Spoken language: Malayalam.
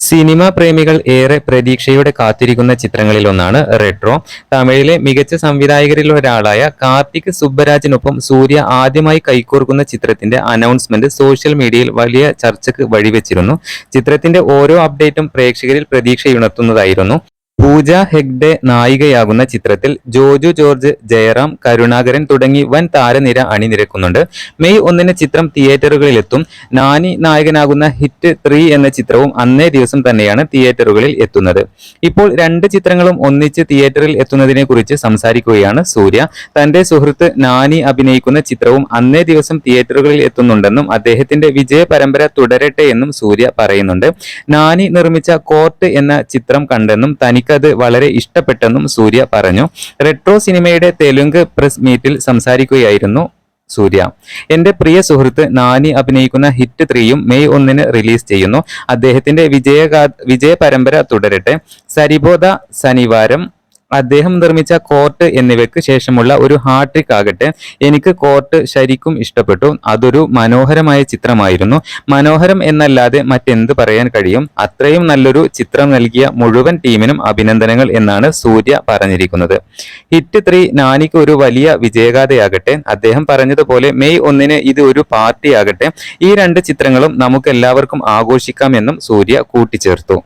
സിനിമ പ്രേമികൾ ഏറെ പ്രതീക്ഷയോടെ കാത്തിരിക്കുന്ന ചിത്രങ്ങളിൽ ഒന്നാണ് റെട്രോ തമിഴിലെ മികച്ച സംവിധായകരിൽ ഒരാളായ കാർത്തിക് സുബ്ബരാജിനൊപ്പം സൂര്യ ആദ്യമായി കൈകോർക്കുന്ന ചിത്രത്തിന്റെ അനൗൺസ്മെന്റ് സോഷ്യൽ മീഡിയയിൽ വലിയ ചർച്ചയ്ക്ക് വഴിവെച്ചിരുന്നു. ചിത്രത്തിന്റെ ഓരോ അപ്ഡേറ്റും പ്രേക്ഷകരിൽ പ്രതീക്ഷയുണർത്തുന്നതായിരുന്നു. പൂജ ഹെഗ്ഡെ നായികയാകുന്ന ചിത്രത്തിൽ ജോജു ജോർജ് ജയറാം കരുണാകരൻ തുടങ്ങി വൻ താരനിര അണിനിരക്കുന്നുണ്ട്. മെയ് ഒന്നിന് ചിത്രം തിയേറ്ററുകളിലെത്തും. നാനി നായകനാകുന്ന ഹിറ്റ് ത്രീ എന്ന ചിത്രവും അന്നേ ദിവസം തന്നെയാണ് തിയേറ്ററുകളിൽ എത്തുന്നത്. ഇപ്പോൾ രണ്ട് ചിത്രങ്ങളും ഒന്നിച്ച് തിയേറ്ററിൽ എത്തുന്നതിനെ കുറിച്ച് സംസാരിക്കുകയാണ് സൂര്യ. തന്റെ സുഹൃത്ത് നാനി അഭിനയിക്കുന്ന ചിത്രവും അന്നേ ദിവസം തിയേറ്ററുകളിൽ എത്തുന്നുണ്ടെന്നും അദ്ദേഹത്തിന്റെ വിജയ പരമ്പര തുടരട്ടെ എന്നും സൂര്യ പറയുന്നുണ്ട്. നാനി നിർമ്മിച്ച കോർട്ട് എന്ന ചിത്രം കണ്ടെന്നും തനിക്കത് വളരെ ഇഷ്ടപ്പെട്ടെന്നും സൂര്യ പറഞ്ഞു. റെട്രോ സിനിമയുടെ തെലുങ്ക് പ്രസ് മീറ്റിൽ സംസാരിക്കുകയായിരുന്നു സൂര്യ. എന്റെ പ്രിയ സുഹൃത്ത് നാനി അഭിനയിക്കുന്ന ഹിറ്റ് ത്രീയും മെയ് ഒന്നിന് റിലീസ് ചെയ്യുന്നു. അദ്ദേഹത്തിന്റെ വിജയ വിജയ പരമ്പര തുടരട്ടെ. സരിബോധ ശനിവാരം അദ്ദേഹം നിർമ്മിച്ച കോർട്ട് എന്നിവയ്ക്ക് ശേഷമുള്ള ഒരു ഹാട്രിക് ആകട്ടെ. എനിക്ക് കോർട്ട് ശരിക്കും ഇഷ്ടപ്പെട്ടു. അതൊരു മനോഹരമായ ചിത്രമായിരുന്നു. മനോഹരം എന്നല്ലാതെ മറ്റെന്ത് പറയാൻ കഴിയും? അത്രയും നല്ലൊരു ചിത്രം നൽകിയ മുഴുവൻ ടീമിനും അഭിനന്ദനങ്ങൾ എന്നാണ് സൂര്യ പറഞ്ഞിരിക്കുന്നത്. ഹിറ്റ് ത്രീ നാനിക്ക് ഒരു വലിയ വിജയഗാഥയാകട്ടെ. അദ്ദേഹം പറഞ്ഞതുപോലെ മെയ് ഒന്നിന് ഇത് ഒരു പാർട്ടിയാകട്ടെ. ഈ രണ്ട് ചിത്രങ്ങളും നമുക്ക് എല്ലാവർക്കും ആഘോഷിക്കാമെന്നും സൂര്യ കൂട്ടിച്ചേർത്തു.